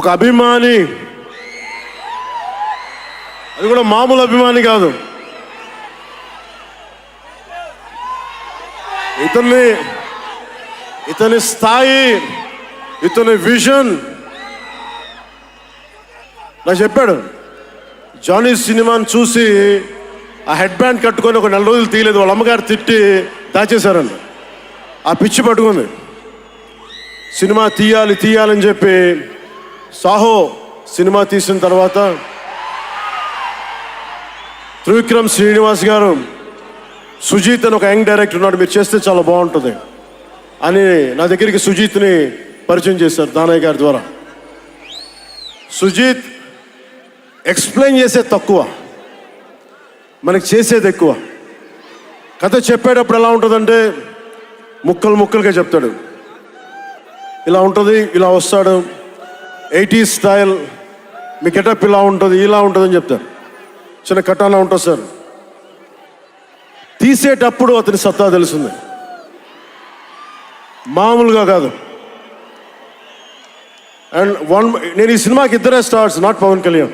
ఒక అభిమాని. అది కూడా మామూలు అభిమాని కాదు. ఇతన్ని ఇతని స్థాయి ఇతని విజన్. నాకు చెప్పాడు జానీ సినిమాని చూసి ఆ హెడ్ బ్యాండ్ కట్టుకొని ఒక నెల రోజులు తీయలేదు వాళ్ళ అమ్మగారు తిట్టి దాచేశారండి ఆ పిచ్చి పట్టుకుంది. సినిమా తీయాలి తీయాలని చెప్పి సాహో సినిమా తీసిన తర్వాత త్రివిక్రమ్ శ్రీనివాస్ గారు సుజీత్ అని ఒక యంగ్ డైరెక్టర్ ఉన్నాడు మీరు చేస్తే చాలా బాగుంటుంది అని నా దగ్గరికి సుజీత్ని పరిచయం చేశారు దానయ్య గారి ద్వారా. సుజీత్ ఎక్స్ప్లెయిన్ చేసే తక్కువ మనకి చేసేది ఎక్కువ. కథ చెప్పేటప్పుడు ఎలా ఉంటుందంటే ముక్కలు ముక్కలుగా చెప్తాడు. ఇలా ఉంటుంది ఇలా వస్తాడు ఎయిటీ స్టైల్ మీ గెటప్ ఇలా ఉంటుంది ఇలా ఉంటుందని చెప్తారు. చిన్న కటానా ఉంటుంది సార్. తీసేటప్పుడు అతని సత్తా తెలుస్తుంది. మామూలుగా కాదు. అండ్ వన్ నేను ఈ సినిమాకి ఇద్దరే stars not Pawan Kalyan.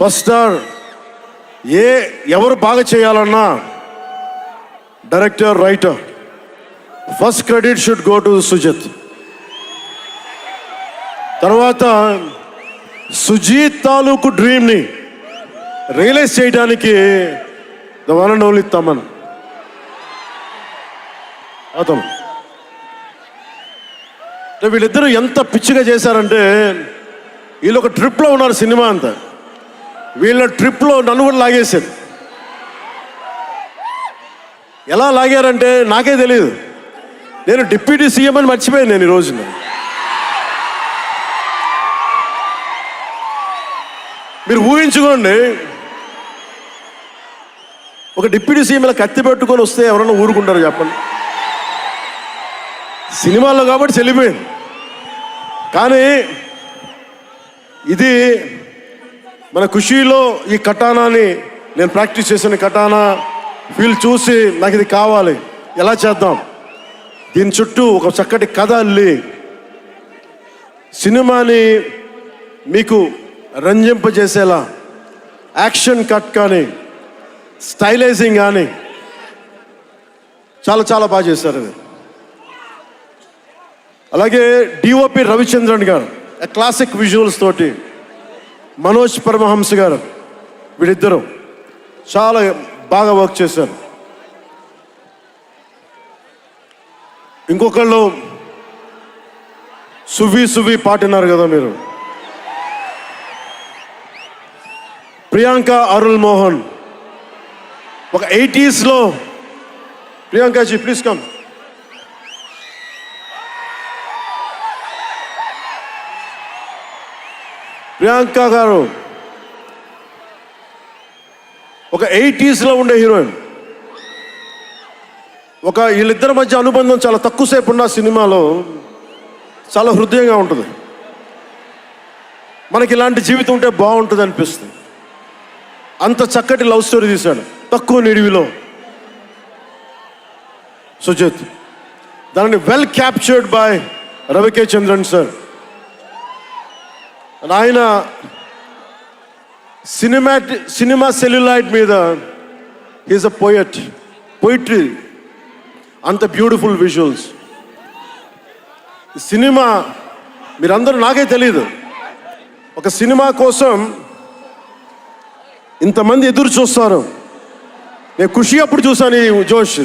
First star ఏ ఎవరు బాగా చేయాలన్నా director writer. First credit should go to Sujith తర్వాత సుజీత్ తాలూకు డ్రీమ్ని రియలైజ్ చేయడానికి the one and only Thaman అతను వీళ్ళిద్దరూ ఎంత పిచ్చిగా చేశారంటే వీళ్ళు ఒక ట్రిప్లో ఉన్నారు సినిమా అంతా. వీళ్ళ ట్రిప్లో నన్ను కూడా లాగేశారు. ఎలా లాగారంటే నాకే తెలియదు నేను డిప్యూటీ సీఎం అని మర్చిపోయాను నేను ఈరోజు రోజున. మీరు ఊహించుకోండి ఒక డిప్యూటీ సీఎం ఇలా కత్తి పెట్టుకొని వస్తే ఎవరన్నా ఊరుకుంటారు చెప్పండి. సినిమాల్లో కాబట్టి చెల్లిపోయింది. కానీ ఇది మన ఖుషీలో ఈ కటానాని నేను ప్రాక్టీస్ చేసిన కటానా ఫీల్ చూసి నాకు ఇది కావాలి. ఎలా చేద్దాం? దీని చుట్టూ ఒక చక్కటి కథ అల్లి సినిమాని మీకు రంజింపజేసేలా యాక్షన్ కట్ కానీ స్టైలైజింగ్ కానీ చాలా చాలా బాగా చేశారు అది. అలాగే డిఓపి రవిచంద్రన్ గారు క్లాసిక్ విజువల్స్ తోటి మనోజ్ పరమహంస గారు వీళ్ళిద్దరూ చాలా బాగా వర్క్ చేశారు. ఇంకొకళ్ళు సువి సువి పాటినారు కదా మీరు? ప్రియాంక అరుల్ మోహన్. ఒక ఎయిటీస్లో ప్రియాంకాజీ ప్లీజ్ కమ్ ప్రియాంక గారు ఒక ఎయిటీస్లో ఉండే హీరోయిన్. ఒక వీళ్ళిద్దరి మధ్య అనుబంధం చాలా తక్కువసేపు ఉన్న సినిమాలో చాలా హృదయంగా ఉంటుంది. మనకి ఇలాంటి జీవితం ఉంటే బాగుంటుంది అనిపిస్తుంది. అంత చక్కటి లవ్ స్టోరీ తీశాడు. తక్కువ నిడివిలో. సుజిత్. దానిని well captured by Ravi K Chandran sir ఆయన సినిమాటి సినిమా సెల్యులైట్ మీద హీజ్ అ పోయట్ పొయిట్రీ అంత బ్యూటిఫుల్ విజువల్స్. సినిమా మీరందరూ నాకే తెలియదు ఒక సినిమా కోసం ఇంతమంది ఎదురు చూస్తారు. నేను ఖుషి అప్పుడు చూశాను ఈ జోష్.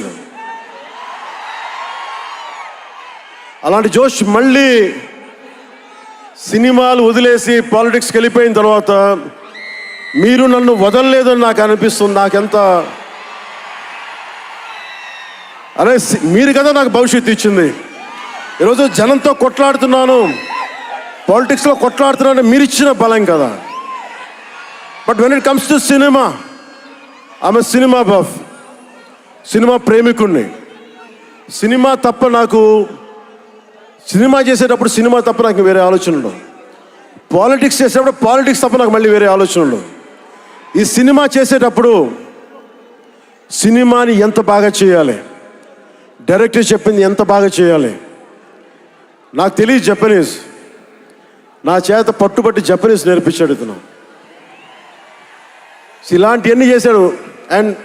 అలాంటి జోష్ మళ్ళీ సినిమాలు వదిలేసి పాలిటిక్స్కి వెళ్ళిపోయిన తర్వాత మీరు నన్ను వదలలేదని నాకు అనిపిస్తుంది. నాకెంత అరే సి- మీరు కదా నాకు భవిష్యత్తు ఇచ్చింది. ఈరోజు జనంతో కొట్లాడుతున్నాను. పాలిటిక్స్లో కొట్లాడుతున్నాను మీరు ఇచ్చిన బలం కదా. But when it comes to cinema ఆమె సినిమా బఫ్ సినిమా ప్రేమికుణ్ణి. సినిమా తప్ప నాకు సినిమా చేసేటప్పుడు సినిమా తప్ప నాకు వేరే ఆలోచన ఉండవు పాలిటిక్స్ చేసేటప్పుడు పాలిటిక్స్ తప్ప నాకు మళ్ళీ వేరే ఆలోచన ఉండవు ఈ సినిమా చేసేటప్పుడు సినిమాని ఎంత బాగా చేయాలి? డైరెక్టర్ చెప్పింది ఎంత బాగా చేయాలి? నాకు తెలియదు జపనీస్. నా చేత పట్టుబట్టి జపనీస్ నేర్పించాడు ఇతను. ఇలాంటివన్నీ చేశాడు. And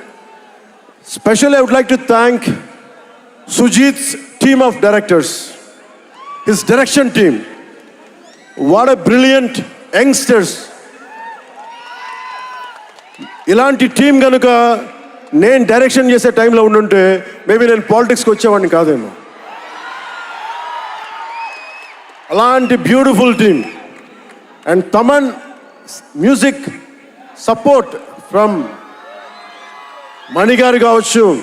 special I would like to thank Sujeeth team of directors his direction team what a brilliant youngsters ఇలాంటి టీం కనుక నేను డైరెక్షన్ చేసే టైంలో ఉండుంటే మేబీ నేను పాలిటిక్స్కి వచ్చేవాడిని కాదేమో. అలాంటి beautiful team and Thaman music support from మణిగారు కావచ్చు.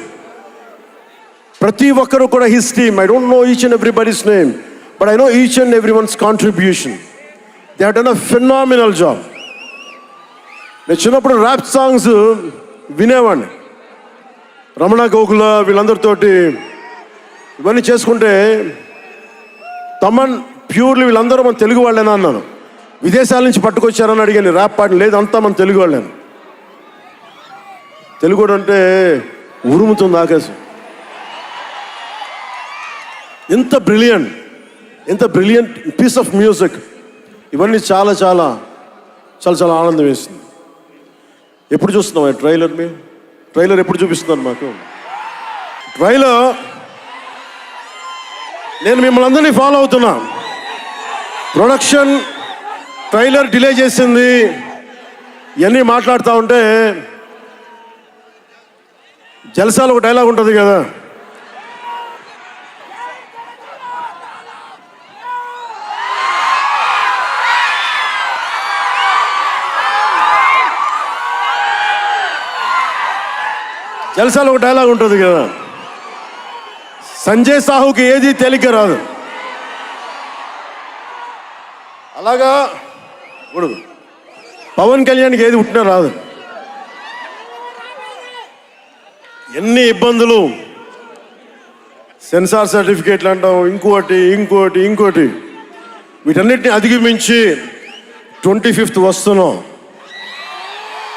ప్రతి ఒక్కరు కూడా his team I don't know each and everybody's name but I know each and every one's contribution they have done a phenomenal job నేను చిన్నప్పుడు ర్యాప్ సాంగ్స్ వినేవాడిని. రమణ గోకుల వీళ్ళందరితోటి ఇవన్నీ చేసుకుంటే Thaman purely వీళ్ళందరూ మన తెలుగు వాళ్ళేనా అన్నాను. విదేశాల నుంచి పట్టుకొచ్చారని అడిగాను ర్యాప్ పాటలు లేదు అంతా మన తెలుగు వాళ్ళేను? తెలుగు అంటే ఉరుముతుంది ఆకాశం. ఎంత బ్రిలియంట్ ఎంత బ్రిలియంట్ పీస్ ఆఫ్ మ్యూజిక్ ఇవన్నీ చాలా చాలా చాలా చాలా ఆనందం వేసింది. ఎప్పుడు చూస్తున్నాం ట్రైలర్ మేము ట్రైలర్ ఎప్పుడు చూపిస్తున్నాను మాకు? ట్రైలర్? నేను మిమ్మల్ని అందరినీ ఫాలో అవుతున్నా. ప్రొడక్షన్ ట్రైలర్ డిలే చేసింది. ఇవన్నీ మాట్లాడుతూ ఉంటే జలసాలు ఒక డైలాగ్ ఉంటుంది కదా. జలసాలు ఒక డైలాగ్ ఉంటుంది కదా. సంజయ్ సాహుకి ఏది తేలిక రాదు. అలాగా ఇప్పుడు పవన్ కళ్యాణ్కి ఏది పుట్టినా రాదు. ఎన్ని ఇబ్బందులు. సెన్సార్ సర్టిఫికేట్లు అంటాం ఇంకోటి ఇంకోటి ఇంకోటి. వీటన్నిటిని అధిగమించి ట్వంటీ ఫిఫ్త్ వస్తున్నాం.